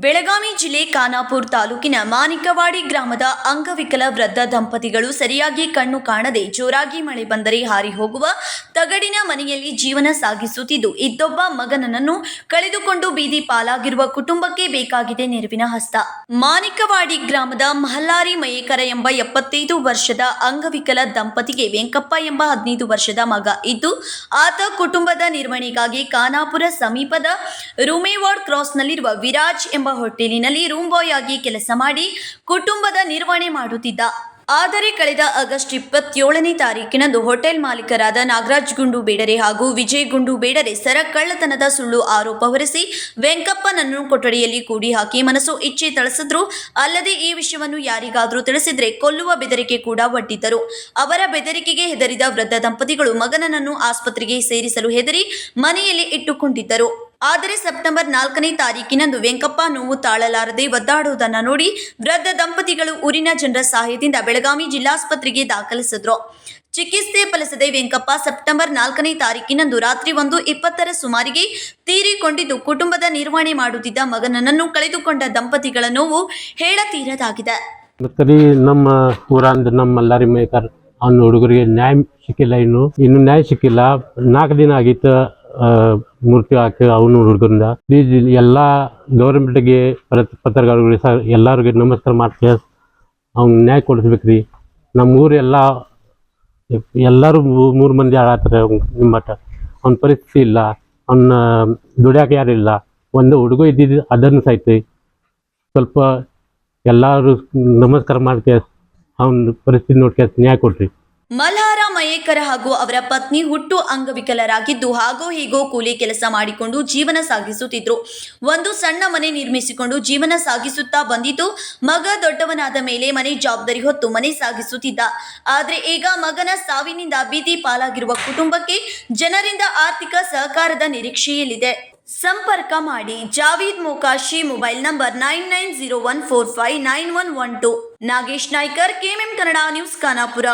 ಬೆಳಗಾವಿ ಜಿಲ್ಲೆ ಖಾನಾಪುರ ತಾಲೂಕಿನ ಮಾನಿಕವಾಡಿ ಗ್ರಾಮದ ಅಂಗವಿಕಲ ವೃದ್ಧ ದಂಪತಿಗಳು ಸರಿಯಾಗಿ ಕಣ್ಣು ಕಾಣದೆ ಜೋರಾಗಿ ಮಳೆ ಬಂದರೆ ಹಾರಿ ಹೋಗುವ ತಗಡಿನ ಮನೆಯಲ್ಲಿ ಜೀವನ ಸಾಗಿಸುತ್ತಿದ್ದು, ಇದ್ದೊಬ್ಬ ಮಗನನ್ನು ಕಳೆದುಕೊಂಡು ಬೀದಿ ಪಾಲಾಗಿರುವ ಕುಟುಂಬಕ್ಕೆ ಬೇಕಾಗಿದೆ ನೆರವಿನ ಹಸ್ತ. ಮಾನಿಕವಾಡಿ ಗ್ರಾಮದ ಮಹಲ್ಲಾರಿ ಮಯೇಕರ ಎಂಬ ಎಪ್ಪತ್ತೈದು ವರ್ಷದ ಅಂಗವಿಕಲ ದಂಪತಿಗೆ ವೆಂಕಪ್ಪ ಎಂಬ ಹದಿನೈದು ವರ್ಷದ ಮಗ ಇದ್ದು, ಆತ ಕುಟುಂಬದ ನಿರ್ವಹಣೆಗಾಗಿ ಖಾನಾಪುರ ಸಮೀಪದ ರುಮೇವಾಡ್ ಕ್ರಾಸ್ನಲ್ಲಿರುವ ವಿರಾಜ್ ಎಂಬ ಹೋಟೆಲಿನಲ್ಲಿ ರೂಮ್ ಬಾಯ್ ಆಗಿ ಕೆಲಸ ಮಾಡಿ ಕುಟುಂಬದ ನಿರ್ವಹಣೆ ಮಾಡುತ್ತಿದ್ದ. ಆದರೆ ಕಳೆದ ಆಗಸ್ಟ್ ಇಪ್ಪತ್ತೇಳನೇ ತಾರೀಕಿನಂದು ಹೋಟೆಲ್ ಮಾಲೀಕರಾದ ನಾಗರಾಜ್ ಗುಂಡು ಬೇಡರೆ ಹಾಗೂ ವಿಜಯ್ ಗುಂಡು ಬೇಡರೆ ಸರ ಕಳ್ಳತನದ ಸುಳ್ಳು ಆರೋಪ ಹೊರಿಸಿ ವೆಂಕಪ್ಪನನ್ನು ಕೊಠಡಿಯಲ್ಲಿ ಕೂಡಿ ಹಾಕಿ ಮನಸ್ಸು ಇಚ್ಛೆ ತಳಿಸಿದ್ರು ಅಲ್ಲದೆ ಈ ವಿಷಯವನ್ನು ಯಾರಿಗಾದರೂ ತಿಳಿಸಿದ್ರೆ ಕೊಲ್ಲುವ ಬೆದರಿಕೆ ಕೂಡ ಒಡ್ಡಿದ್ದರು. ಅವರ ಬೆದರಿಕೆಗೆ ಹೆದರಿದ ವೃದ್ಧ ದಂಪತಿಗಳು ಮಗನನ್ನು ಆಸ್ಪತ್ರೆಗೆ ಸೇರಿಸಲು ಹೆದರಿ ಮನೆಯಲ್ಲಿ ಇಟ್ಟುಕೊಂಡಿದ್ದರು. ಆದರೆ ಸೆಪ್ಟೆಂಬರ್ ನಾಲ್ಕನೇ ತಾರೀಕಿನಂದು ವೆಂಕಪ್ಪ ನೋವು ತಾಳಲಾರದೆ ಒದ್ದಾಡುವುದನ್ನು ನೋಡಿ ವೃದ್ಧ ದಂಪತಿಗಳು ಊರಿನ ಜನರ ಸಹಾಯದಿಂದ ಬೆಳಗಾವಿ ಜಿಲ್ಲಾಸ್ಪತ್ರೆಗೆ ದಾಖಲಿಸಿದ್ರು. ಚಿಕಿತ್ಸೆ ಫಲಿಸದೆ ವೆಂಕಪ್ಪ ಸೆಪ್ಟೆಂಬರ್ ನಾಲ್ಕನೇ ತಾರೀಕಿನಂದು ರಾತ್ರಿ ಒಂದು ಇಪ್ಪತ್ತರ ಸುಮಾರಿಗೆ ತೀರಿಕೊಂಡಿದ್ದು ಕುಟುಂಬದ ನಿರ್ವಹಣೆ ಮಾಡುತ್ತಿದ್ದ ಮಗನನ್ನು ಕಳೆದುಕೊಂಡ ದಂಪತಿಗಳ ನೋವು ಹೇಳತೀರದಾಗಿದೆ. ತೀರದಾಗಿದೆ ನಮ್ಮ ಊರಂದ ನಮ್ಮ ಲಾರಿ ಮೇಕರ್ ಹುಡುಗರಿಗೆ ನ್ಯಾಯ ಸಿಕ್ಕಿಲ್ಲ ಇನ್ನು. ಇನ್ನು ನ್ಯಾಯ ಸಿಕ್ಕಿಲ್ಲ. ನಾಲ್ಕು ದಿನ ಆಗಿತ್ತು. ಮೂರ್ತಿ ಹಾಕಿ ಅವನು ಹುಡುಗರಿಂದ. ಪ್ಲೀಸ್ ಎಲ್ಲ ಗೌರ್ಮೆಂಟ್ಗೆ ಪತ್ರಕರ್ತರಿಗೆ ಸರ್ ಎಲ್ಲರಿಗೆ ನಮಸ್ಕಾರ ಮಾಡ್ತೀವಿ ಅವ್ನು ನ್ಯಾಯ ಕೊಡಿಸ್ಬೇಕ್ರಿ. ನಮ್ಮ ಊರು ಎಲ್ಲ, ಎಲ್ಲರೂ ಮೂರು ಮಂದಿ ಆಡತ್ತಾರೆ ನಿಮ್ಮ ಮಠ. ಅವ್ನ ಪರಿಸ್ಥಿತಿ ಇಲ್ಲ. ಅವನ್ನ ದುಡಿಯಾಕೆ ಯಾರಿಲ್ಲ ಒಂದು ಹುಡುಗ ಇದ್ದಿದ್ದು ಅದನ್ನು ಸಾಯ್ತಿ ಸ್ವಲ್ಪ ಎಲ್ಲರೂ ನಮಸ್ಕಾರ ಮಾಡ್ತೀಯ. ಅವ್ನ ಪರಿಸ್ಥಿತಿ ನೋಡ್ಕೆ ನ್ಯಾಯ ಕೊಡ್ರಿ. ಮಲ್ಹಾರ ಮಯೇಕರ ಹಾಗೂ ಅವರ ಪತ್ನಿ ಹುಟ್ಟು ಅಂಗವಿಕಲರಾಗಿದ್ದು ಹಾಗೋ ಹೀಗೋ ಕೂಲಿ ಕೆಲಸ ಮಾಡಿಕೊಂಡು ಜೀವನ ಸಾಗಿಸುತ್ತಿದ್ರು. ಒಂದು ಸಣ್ಣ ಮನೆ ನಿರ್ಮಿಸಿಕೊಂಡು ಜೀವನ ಸಾಗಿಸುತ್ತಾ ಬಂದಿದ್ದು, ಮಗ ದೊಡ್ಡವನಾದ ಮೇಲೆ ಮನೆ ಜವಾಬ್ದಾರಿ ಹೊತ್ತು ಮನೆ ಸಾಗಿಸುತ್ತಿದ್ದ. ಆದರೆ ಈಗ ಮಗನ ಸಾವಿನಿಂದ ಬೀದಿ ಪಾಲಾಗಿರುವ ಕುಟುಂಬಕ್ಕೆ ಜನರಿಂದ ಆರ್ಥಿಕ ಸಹಕಾರದ ನಿರೀಕ್ಷೆಯಲ್ಲಿದೆ. ಸಂಪರ್ಕ ಮಾಡಿ, Javeed Mokashi mobile number nine nine zero one four five nine one one two. Nagesh Naykar, KMM Kannada news Khanapur.